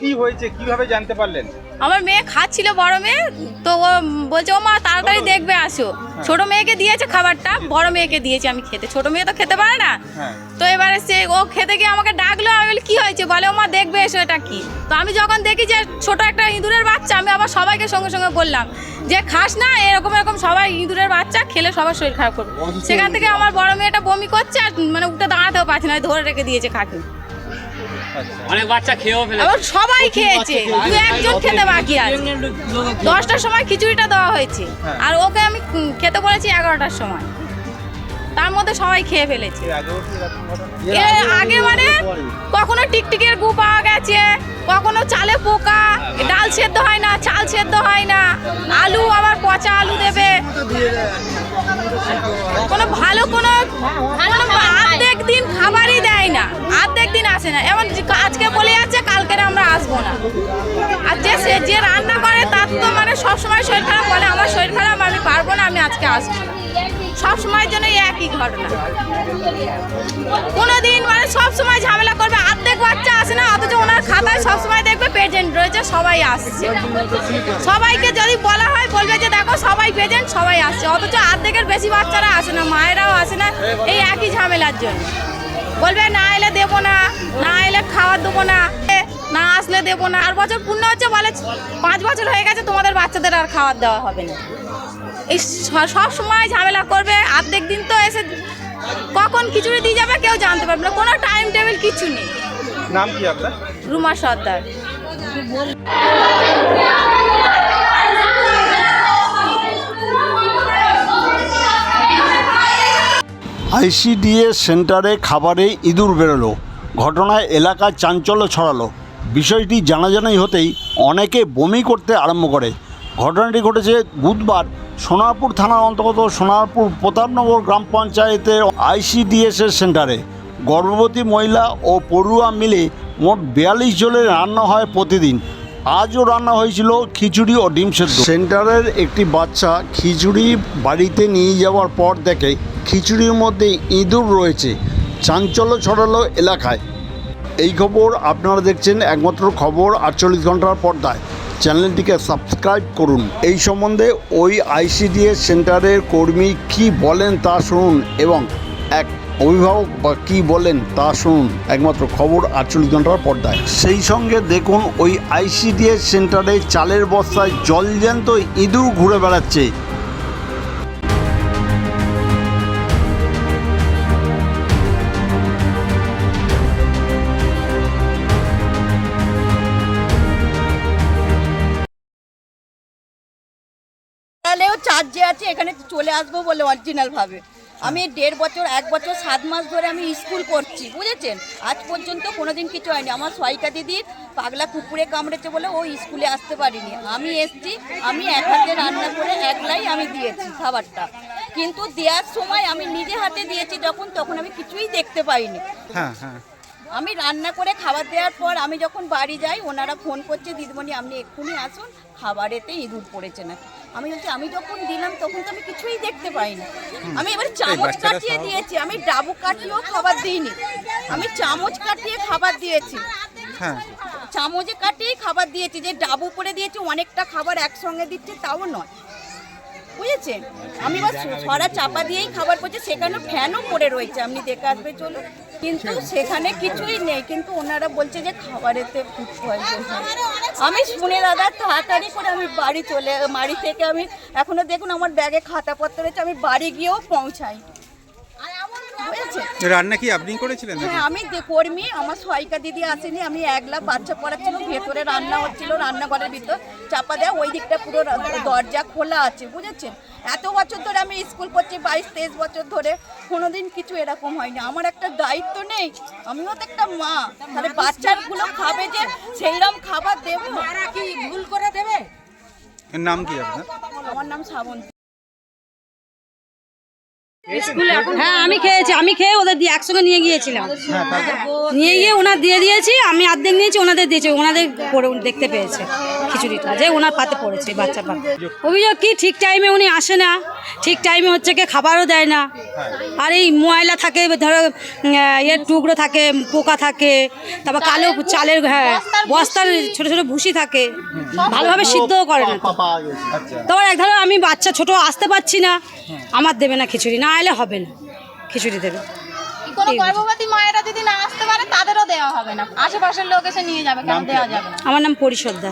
কি হয়েছে? কীভাবে জানতে পারলেন? আমার মেয়ে খাচ্ছিল বড় মেয়ে। তো ও বলছে ও মা তাড়াতাড়ি দেখবে আসো। ছোট মেয়েকে দিয়েছে খাবারটা বড় মেয়েকে দিয়েছে আমি খেতে। ছোট মেয়ে তো খেতে পারে না। হ্যাঁ। তো এবারে সে ও খেতে গিয়ে আমাকে ডাকলো আমি বলি কি হয়েছে? বলে ও মা দেখবে এসো এটা কি? তো আমি যখন দেখি যে ছোট একটা ইঁদুরের বাচ্চা আমি আবার সবাইকে সঙ্গে সঙ্গে বললাম যে খাস না এরকম এরকম সবাই ইঁদুরের বাচ্চা খেলে সবার শরীর খারাপ করবে। সেখান থেকে আমার বড় মেয়েটা বমি করছে আর মানে উঠে দাঁড়াতেও পারছে না ধরে রেখে দিয়েছে আচ্ছা অনেক বাচ্চা খেয়েও ফেলে আবার সবাই খেয়েছে। দু একজন খেতে বাকি আছে। দশটার সময় খিচুড়িটা দেওয়া হয়েছে। হ্যাঁ। আর ওকে আমি খেতে বলেছি এগারোটার সময়। তার মধ্যে সবাই খেয়ে ফেলেছে। এর আগে মানে কখনো টিকটিকের গু পাওয়া গেছে কখনো চালে পোকা ডাল সেদ্ধ হয় না চাল সেদ্ধ হয় না আলু আবার পচা আলু দেবে। কোনো ভালো কোনো দিন খাবারই দেয় না। আর্ধেক দিন আসে না। এমন আজকে বলে যাচ্ছে কালকে আমরা আসব না। আর যে সে যে রান্না করে, তার তো মানে সবসময় শরীর খারাপ বলে, আমার শরীর খারাপ, আমি পারব না, আমি আজকে আসব সব সময়ের জন্য একই ঘটনা। কোনোদিন মানে সব সময় ঝামেলা করবে, অর্ধেক বাচ্চা আসে না, অথচ ওনার খাতায় সব সময় দেখবে প্রেজেন্ট রয়েছে, সবাই আসছে। সবাইকে যদি বলা হয়, বলবে যে সবাই আসছে। অথচ অর্ধেকের বেশি বাচ্চারা আসে না মায়েরাও আসে না এই একই ঝামেলার জন্য। বলবে না এলে দেবো না না এলে খাবার দেবো না না আসলে দেবো না। আর বছর পূর্ণ হচ্ছে বলে পাঁচ বছর হয়ে গেছে তোমাদের বাচ্চাদের আর খাবার দেওয়া হবে না। এই সব সময় ঝামেলা করবে অর্ধেক দিন তো এসে কখন খিচুড়ি দিয়ে যাবে কেউ জানতে পারবে না কোনো টাইম টেবিল কিছু নেই। নাম কি আপনার? রুমা সর্দার। আইসিডিএস সেন্টারে খাবারে ইঁদুর বেরোলো। ঘটনায় এলাকায় চাঞ্চল্য ছড়ালো। বিষয়টি জানাজানি হতেই অনেকে বমি করতে আরম্ভ করে। ঘটনাটি ঘটেছে বুধবার সোনারপুর থানার অন্তর্গত সোনারপুর প্রতাপনগর গ্রাম পঞ্চায়েতের আইসিডিএসের সেন্টারে। গর্ভবতী মহিলা ও পড়ুয়া মিলে মোট বিয়াল্লিশ জনের রান্না হয় প্রতিদিন। আজও রান্না হয়েছিল খিচুড়ি ও ডিম সেদ্ধ। সেন্টারের একটি বাচ্চা খিচুড়ি বাড়িতে নিয়ে যাওয়ার পর দেখে খিচুড়ির মধ্যে ইঁদুর রয়েছে। চাঞ্চল্য ছড়ালো এলাকায়। এই খবর আপনারা দেখছেন একমাত্র খবর আটচল্লিশ ঘণ্টার পর্দায়। চ্যানেলটিকে সাবস্ক্রাইব করুন। এই সম্বন্ধে ওই আইসিডিএস সেন্টারের কর্মী কি বলেন তা শুনুন এবং এক অভিভাবক বা কী বলেন তা শুনুন। একমাত্র খবর আটচল্লিশ ঘণ্টার পর্দায়। সেই সঙ্গে দেখুন ওই আইসিডিএস সেন্টারে চালের বস্তায় জলজ্যান্ত ইঁদুর ঘুরে বেড়াচ্ছে। তাহলেও চার্জে আছে, এখানে চলে আসব বলে অরিজিনাল ভাবে। আমি দেড় বছর, এক বছর, সাত মাস ধরে আমি স্কুল করছি, বুঝেছেন? আজ পর্যন্ত কোনোদিন কিছু হয়নি। আমার সহায়িকা দিদির পাগলা কুকুরে কামড়েছে বলে ও স্কুলে আসতে পারিনি। আমি এসছি, আমি এক হাতে রান্না করে একলাই আমি দিয়েছি খাবারটা। কিন্তু দেওয়ার সময় আমি নিজে হাতে দিয়েছি যখন, তখন আমি কিছুই দেখতে পাইনি। হ্যাঁ হ্যাঁ। আমি রান্না করে খাবার দেওয়ার পর আমি যখন বাড়ি যাই ওনারা ফোন করছে দিদিমণি আপনি এক্ষুনি আসুন খাবারেতে ইঁদুর পড়েছে নাকি? আমি বলছি আমি যখন দিলাম তখন তো আমি কিছুই দেখতে পাইনি। আমি এবার চামচ কাটিয়ে দিয়েছি আমি ডাবু কাটিয়েও খাবার দিইনি। আমি চামচ কাটিয়ে খাবার দিয়েছি। হ্যাঁ। চামচে কাটিয়েই খাবার দিয়েছি যে ডাবু করে দিয়েছি অনেকটা খাবার একসঙ্গে দিচ্ছে তাও নয়। বুঝেছেন? আমি বা ছড়া চাপা দিয়েই খাবার করছি সেখানে ফ্যানও পড়ে রয়েছে। আপনি দেখে আসবে চলুন। কিন্তু সেখানে। কিছুই নেই কিন্তু ওনারা বলছে যে খাবারেতে ফুড পয়জন আমি শুনে দাদা তাড়াতাড়ি করে আমি বাড়ি চলে বাড়ি থেকে আমি এখনও দেখুন আমার ব্যাগে খাতাপত্র রয়েছে আমি বাড়ি গিয়েও পৌঁছাই বুঝেছে রান্না কি আপনি করেছিলেন হ্যাঁ আমি যে কর্মী আমার সহায়িকা দিদি আসেনি আমি একলা বাচ্চা পড়াচ্ছিল ভেতরে রান্না হচ্ছিল রান্নাঘরের ভিতর চাপা দেওয়া ওই দিকটা পুরো দরজা খোলা আছে বুঝেছেন? এত বছর ধরে আমি স্কুল করছি বাইশ তেইশ বছর ধরে কোনোদিন কিছু এরকম হয়নি। আমার একটা দায়িত্ব নেই আমিও তো একটা মা। তাহলে বাচ্চাগুলো খাবে যে সেইরকম খাবার দেবো কি ভুল করে দেবে? নাম কি আপনার? আমার নাম শ্রাবন্তী হ্যাঁ আমি খেয়েছি। আমি খেয়ে ওদের দিয়ে একসঙ্গে নিয়ে গিয়েছিলাম। নিয়ে গিয়ে ওনার দিয়ে দিয়েছি। আমি অর্ধেক নিয়েছি ওনাদের দিয়েছি। ওনাদের দেখতে পেয়েছে খিচুড়িটা যে ওনার পাতে পড়েছে বাচ্চার পাতে। অভিযোগ কি? ঠিক টাইমে উনি আসে না। ঠিক টাইমে হচ্ছে কি খাবারও দেয় না। আর এই ময়লা থাকে ধরো ইয়ের টুকরো থাকে পোকা থাকে তারপর কালো চালের হ্যাঁ বস্তার ছোট ছোট ভুসি থাকে। ভালোভাবে সিদ্ধও করে না। তারপর এক ধরো আমি বাচ্চা ছোট আসতে পারছি না। আমার দেবে না খিচুড়ি। না এলে হবে না খিচুড়ি দেবে। কোনো গর্ভবতী মায়েরা যদি না আসতে পারে তাদেরও দেওয়া হবে না। আশেপাশের লোক এসে নিয়ে যাবে কেন দেওয়া যাবে না? আমার নাম পরিষদ্দা।